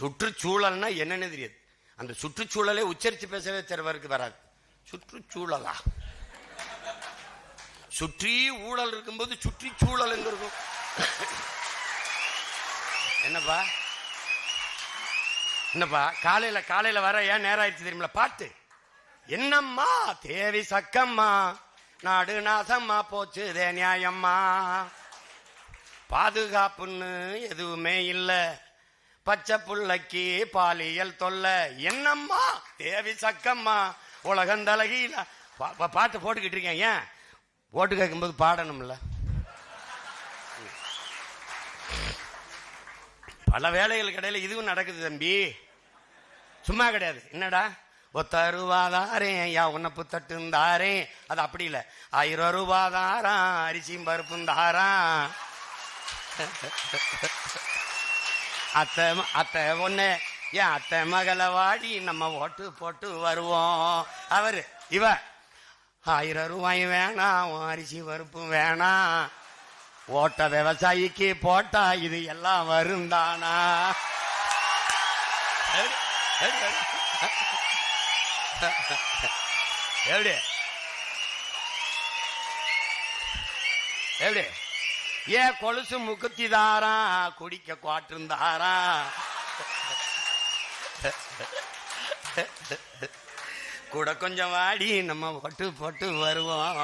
சுற்றுச்சூழல்னா என்னன்னு தெரியாது. அந்த சுற்றுச்சூழலை உச்சரித்து பேசவே சிலவருக்கு வராது. சுற்றுச்சூழலா? சுற்றி ஊழல் இருக்கும்போது சுற்றிச்சூழல் எங்க இருக்கும்? என்னப்பா? என்னப்பா? காலையில காலையில வர ஏன் நேரம் ஆயிடுச்சு தெரியுமில பாட்டு. என்னம்மா? தேவி சக்கம்மா. நாடு நாசம்மா போச்சு தே நியாயம்மா. பாதுகாப்புன்னு எதுவுமே இல்லை. பச்சை புள்ளக்கி பாலியல் தொல்லை. என்னம்மா? தேவி சக்கம்மா. உலகந்தலகில பா- பாட்டு போட்டுக்கிட்டு இருக்கேன். ஏன்? போட்டு கேட்கும்போது பாடணும்ல. பல வேலைகள் கடையில் இதுவும் நடக்குது தம்பி. சும்மா கிடையாது. என்னடா? ஒத்தருவாதாரே யா உன்னப்பு தட்டுந்தாரே அது அப்படி இல்லை. ஆயிரம் ரூபாதாரா அரிசியும் பருப்பும் தாரா. அத்தை அத்தை ஒண்ணு ஏன் அத்தை மகளை வாடி நம்ம ஓட்டு போட்டு வருவோம். அவரு இவ ஆயிரம் ரூபாய் வேணாம் அரிசி பருப்பும் வேணாம் ஓட்ட விவசாயிக்கு போட்டா இது எல்லாம் வரும் தானா எப்படி? எப்படி ஏ ஏன் கொலுசு முக்குத்தி தாரா குடிக்க குவாட்டிருந்தாரா கூட கொஞ்சம் வாடி நம்ம போட்டு போட்டு வருவோம்.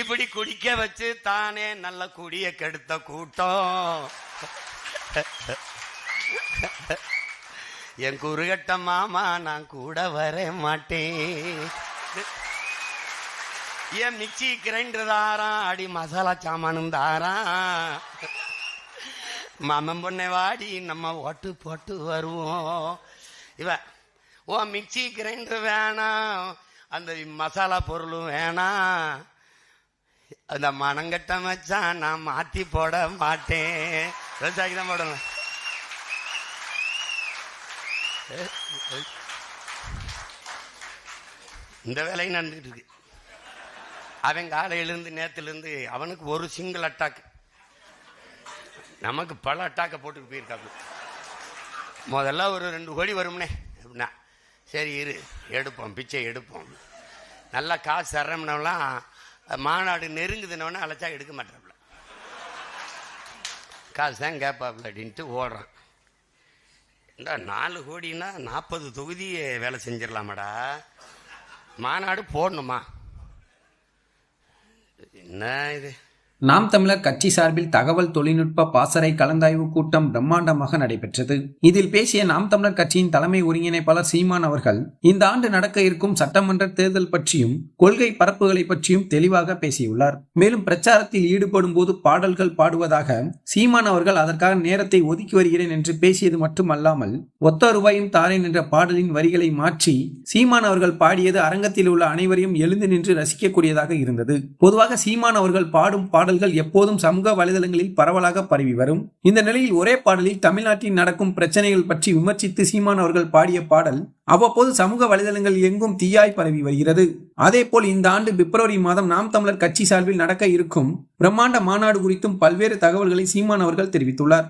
இப்படி குடிக்க வச்சு தானே நல்ல குடிய கெடுத்த கூட்டம். என் குறுகட்ட மாமா நான் கூட வர மாட்டேன். ஏன் மிக்சி கிரைண்டர் தாரா அடி மசாலா சாமானும் தாரா. மாமன் பொண்ணை வாடி நம்ம ஒட்டு போட்டு வருவோம். இவ ஓ மிக்சி கிரைண்டர் வேணாம் அந்த மசாலா பொருளும் வேணாம் அந்த மனங்கட்ட மச்சான் நான் மாத்தி போட மாட்டேன். விவசாயிக்கு தான் போடணும். இந்த வேலையும் நடந்துட்டு இருக்கு. அவன் காலையிலேருந்து நேற்றுலேருந்து அவனுக்கு ஒரு சிங்கிள் அட்டாக் நமக்கு பல அட்டாக்கை போட்டுக்கு போயிருக்காங்க முதல்ல ஒரு ரெண்டு கோடி வரும்னே. அப்படின்னா சரி இரு எடுப்போம் பிச்சை எடுப்போம். நல்லா காசு தர்றோம்னாலாம் மாநாடு நெருங்குதுனவொன்னே அழைச்சா எடுக்க மாட்டாப்புல காசு தான் கேட்பாப்புல அப்படின்ட்டு ஓடுறான். இந்த நாலு கோடின்னா நாற்பது தொகுதியை வேலை செஞ்சிடலாமாடா? மாநாடு போடணுமா? என்ன இது நாம் தமிழர் கட்சி சார்பில் தகவல் தொழில்நுட்ப பாசறை கலந்தாய்வு கூட்டம் பிரம்மாண்டமாக நடைபெற்றது. இதில் பேசிய நாம் தமிழர் கட்சியின் தலைமை ஒருங்கிணைப்பாளர் சீமான் அவர்கள் இந்த ஆண்டு நடக்க இருக்கும் சட்டமன்ற தேர்தல் பற்றியும் கொள்கை பரப்புகளை பற்றியும் தெளிவாக பேசியுள்ளார். மேலும் பிரச்சாரத்தில் ஈடுபடும் போது பாடல்கள் பாடுவதாக சீமான் அவர்கள் அதற்காக நேரத்தை ஒதுக்கி வருகிறேன் என்று பேசியது மட்டுமல்லாமல் ஒத்த ரூபாயும் தாரேன் என்ற பாடலின் வரிகளை மாற்றி சீமான் அவர்கள் பாடியது அரங்கத்தில் உள்ள அனைவரையும் எழுந்து நின்று ரசிக்கக்கூடியதாக இருந்தது. பொதுவாக சீமான் அவர்கள் பாடும் பாடல்கள் எப்போதும் சமூக வலைதளங்களில் பரவலாக பரவி வரும். இந்த நிலையில் ஒரே பாடலில் தமிழ்நாட்டில் நடக்கும் பிரச்சனைகள் பற்றி விமர்சித்து சீமான் அவர்கள் பாடிய பாடல் அவ்வப்போது சமூக வலைதளங்கள் எங்கும் தீயாய் பரவி வருகிறது. அதேபோல் இந்த ஆண்டு பிப்ரவரி மாதம் நாம் தமிழர் கட்சி சார்பில் நடக்க இருக்கும் பிரம்மாண்ட மாநாடு குறித்தும் பல்வேறு தகவல்களை சீமான் அவர்கள் தெரிவித்துள்ளார்.